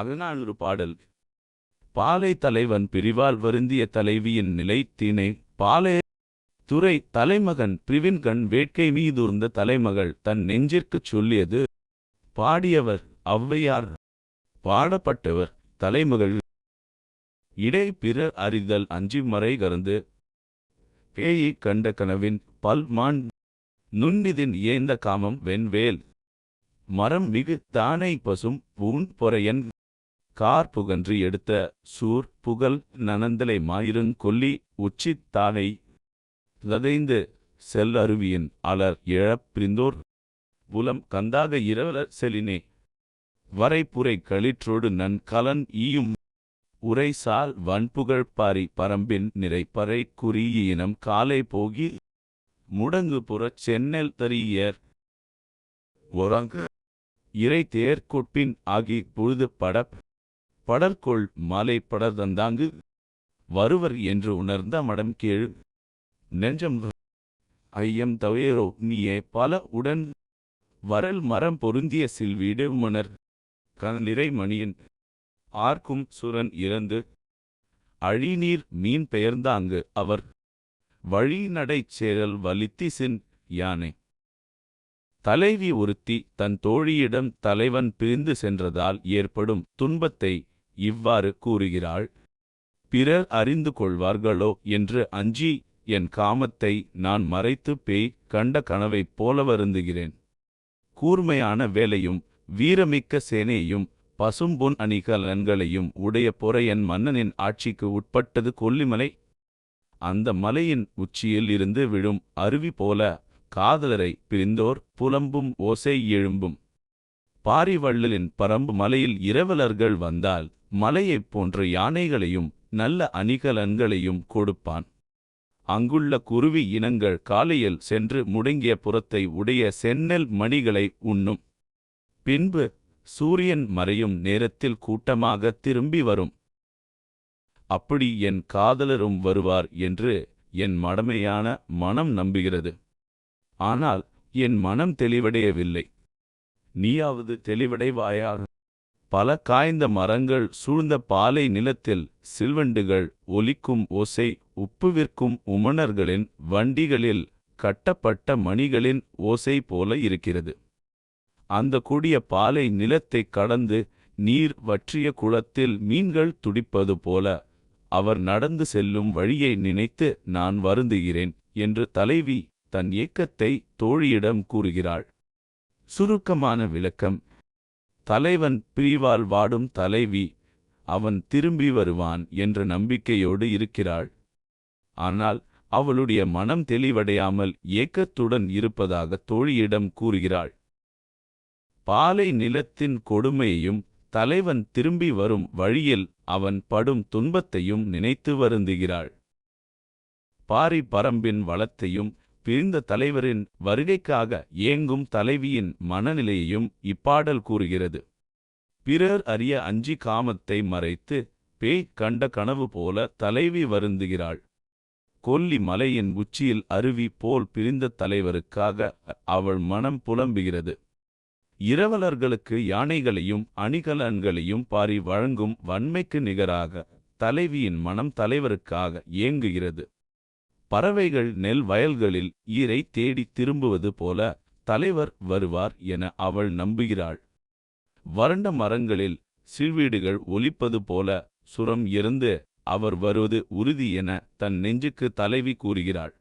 அகநானூறு பாடல். பாலை தலைவன் பிரிவால் வருந்திய தலைவியின் நிலை தீனை. பாலே துறை தலைமகன் பிரிவின்கண் வேட்கை மீதூர்ந்த தலைமகள் தன் நெஞ்சிற்குச் சொல்லியது. பாடியவர் ஔவையார். பாடப்பட்டவர் தலைமகள். இடை பிற அறிதல் அஞ்சி மறை கறந்து. கண்ட கனவின் பல்மான் நுண்ணிதின் ஏந்த காமம் வெண்வேல். மரம் மிகு தானை பசும் பூண் பொறையன். கார் புகன்று எடுத்த சூர் புகழ் நனந்தலை மாயிருங் கொல்லி உச்சித் தானை லதைந்து செல் அருவியின் அலர் இழப் பிரிந்தோர் புலம் கந்தாக இரவலர் செலினே. வரைப்புரை களிற்றோடு நன் கலன் ஈயும் உரைசால் வன்புகழ் பாரி பரம்பின் நிறைப்பறை குறியினம் காலை போகி முடங்கு புறச் சென்னல் தரியர் ஒரங்கு இறை தேர்கொட்பின் ஆகி பொழுது படப் படர்கொள் மாலை படர்தந்தாங்கு வருவர் என்று உணர்ந்த மடம் கேழு நெஞ்சம் ஐயம் தவையரோ நீயே பல உடன் வரல் மரம் பொருந்திய சில்வீடு மணர் கநிறை மணியின் ஆர்க்கும் சுரன் இறந்து அழிநீர் மீன் பெயர்ந்தாங்கு அவர் வழிநடைச் சேரல் வலித்திசின் யானை. தலைவி ஒருத்தி தன் தோழியிடம் தலைவன் பிரிந்து சென்றதால் ஏற்படும் துன்பத்தை இவ்வாறு கூறுகிறாள் பிறர் அறிந்து கொள்வார்களோ? என்று அஞ்சி என் காமத்தை நான் மறைத்து பேய் கண்ட கனவைப் போல வருந்துகிறேன். கூர்மையான வேலையும் வீரமிக்க சேனையையும் பசும்பொன் அணிகலன்களையும் உடைய பொறையன் மன்னனின் ஆட்சிக்கு உட்பட்டது கொல்லிமலை. அந்த மலையின் உச்சியில் இருந்து விழும் அருவி போல காதலரை பிரிந்தோர் புலம்பும் ஓசை எழும்பும். பாரிவள்ளலின் பரம்பு மலையில் இரவலர்கள் வந்தால் மலையைப் போன்ற யானைகளையும் நல்ல அணிகலன்களையும் கொடுப்பான். அங்குள்ள குருவி இனங்கள் காலையில் சென்று முடங்கிய புறத்தை உடைய செந்நெல் மணிகளை உண்ணும். பின்பு சூரியன் மறையும் நேரத்தில் கூட்டமாக திரும்பி வரும். அப்படி என் காதலரும் வருவார் என்று என் மடமையான மனம் நம்புகிறது. ஆனால் என் மனம் தெளிவடையவில்லை. நீயாவது தெளிவடைவாயாக. பல காய்ந்த மரங்கள் சூழ்ந்த பாலை நிலத்தில் சில்வண்டுகள் ஒலிக்கும் ஓசை உப்பு விற்கும் உமணர்களின் வண்டிகளில் கட்டப்பட்ட மணிகளின் ஓசை போல இருக்கிறது. அந்த கொடிய பாலை நிலத்தைக் கடந்து நீர் வற்றிய குளத்தில் மீன்கள் துடிப்பது போல அவர் நடந்து செல்லும் வழியை நினைத்து நான் வருந்துகிறேன் என்று தலைவி தன் ஏக்கத்தை தோழியிடம் கூறுகிறாள். சுருக்கமான விளக்கம். தலைவன் பிரிவால் வாடும் தலைவி அவன் திரும்பி வருவான் என்ற நம்பிக்கையோடு இருக்கிறாள். ஆனால் அவளுடைய மனம் தெளிவடையாமல் ஏக்கத்துடன் இருப்பதாக தோழியிடம் கூறுகிறாள். பாலை நிலத்தின் கொடுமையையும் தலைவன் திரும்பி வரும் வழியில் அவன் படும் துன்பத்தையும் நினைத்து வருந்துகிறாள். பாரி பரம்பின் வளத்தையும் பிரிந்த தலைவரின் வருகைக்காக ஏங்கும் தலைவியின் மனநிலையையும் இப்பாடல் கூறுகிறது. பிறர் அறிய அஞ்சி காமத்தை மறைத்து பேய் கண்ட கனவு போல தலைவி வருந்துகிறாள். கொல்லி மலையின் உச்சியில் அருவி போல் பிரிந்த தலைவருக்காக அவள் மனம் புலம்புகிறது. இரவலர்களுக்கு யானைகளையும் அணிகலன்களையும் பாரி வழங்கும் வன்மைக்கு நிகராக தலைவியின் மனம் தலைவருக்காக ஏங்குகிறது. பறவைகள் நெல் வயல்களில் ஈரை தேடித் திரும்புவது போல தலைவர் வருவார் என அவள் நம்புகிறாள். வறண்ட மரங்களில் சில்வீடுகள் ஒலிப்பது போல சுரம் இருந்து அவர் வருவது உறுதி என தன் நெஞ்சுக்கு தலைவி கூறுகிறாள்.